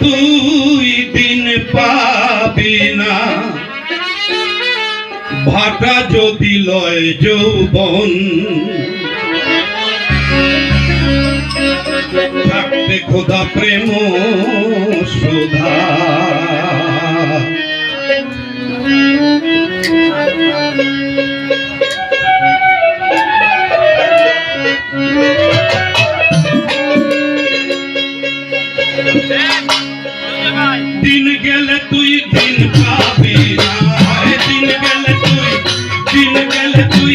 তুই দিন পাবি না। ভাটা যদি লয় যৌবন থাকবে খোদা প্রেম সুধা তুই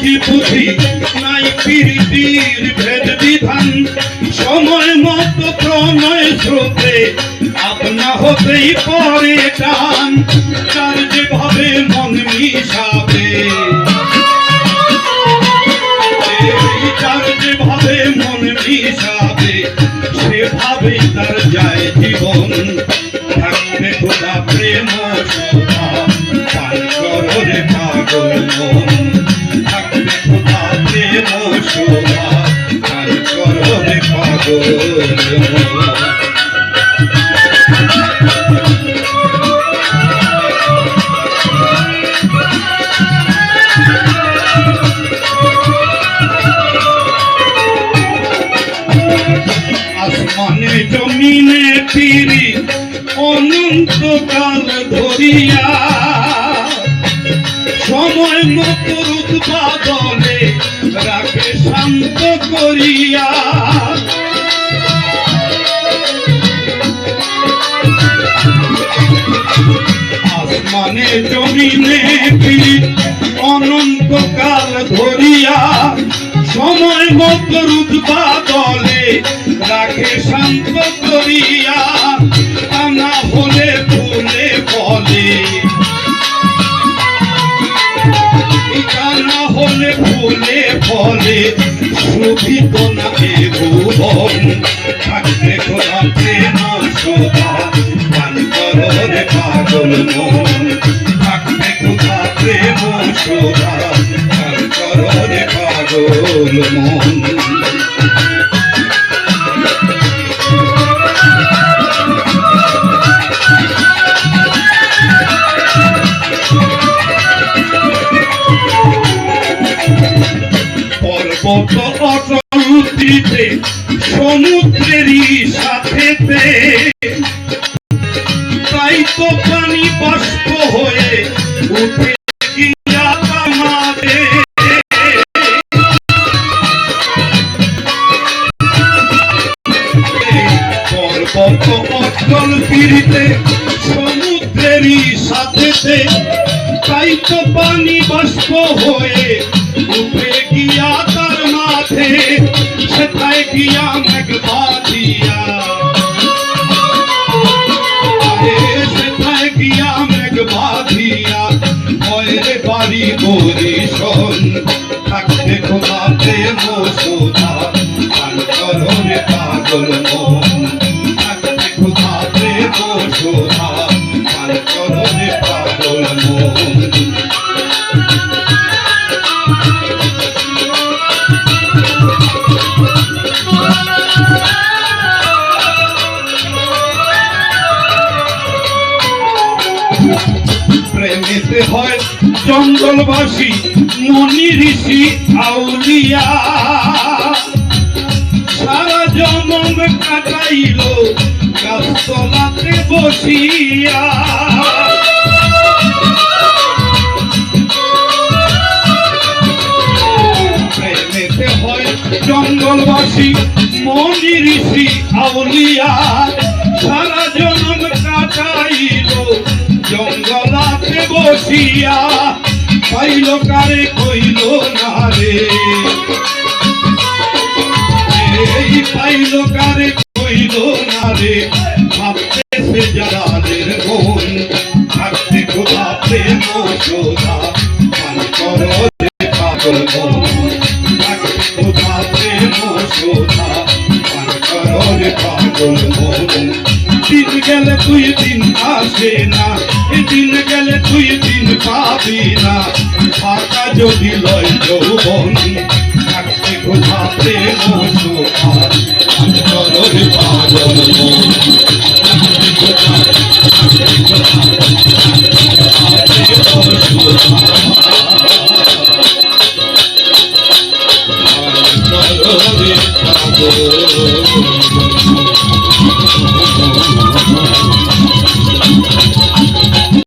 পাঞ্জি পুঁথি নাই পীড়িতির ভেদ বিধান সময় প্রণয় স্রোতে আপনা হতেই পরে টান। তার যেভাবে মন মিশাবে যায় প্রেম পাগল মন। আসমানে জমিনে ফিরি অনন্তকাল ধরিয়া সময় মতো উৎপাদনে রাখে শান্ত করিয়া। আসমানে জমিনে অনন্তকাল ধরিয়া সময় মতো উৎপাদনে রাখে শান্ত করিয়া। ফলে শোভিত না এ ভুবন থাকতে খোলা প্রেম শোভা পান কররে পাগল মন থাকতে খোলা প্রেম পান কররে পাগল মন। তাই তো পানি বাষ্প হয়ে উঠে পর্বত অটল পিড়িতে সমুদ্রেরই সাথেতে, তাই তো পানি বাষ্প হয়ে উঠে গিয়া তার মাঝে, সেথায় গিয়া মেঘ বাঁধিয়া ভয়ের বাড়ি বরিশন থাকতে সোধা পান কররে পাগল মন। থাকতে খোলা প্রেম জঙ্গলবাসী মনি ঋষি, আউলিয়া। সারা জনম কাটাইল গাছতলাতে বসিয়া। জঙ্গলবাসী মনি ঋষি, আউলিয়া। সারা জনম বসিয়া পাইল কারে, কইল না রে এই পাইল কারে, কইল না রে ভাবতেছে যাদের মন, থাকতে খোদা প্রেম সোদা মান করো পাগল মন খোদা প্রেম সোদা মান পাগল মন দিন গেলে তুই দিন আসবে না দিন গেলে তুই দিন পাবি না। ফাঁকা যদি লয় যৌবন, থাকতে কোথা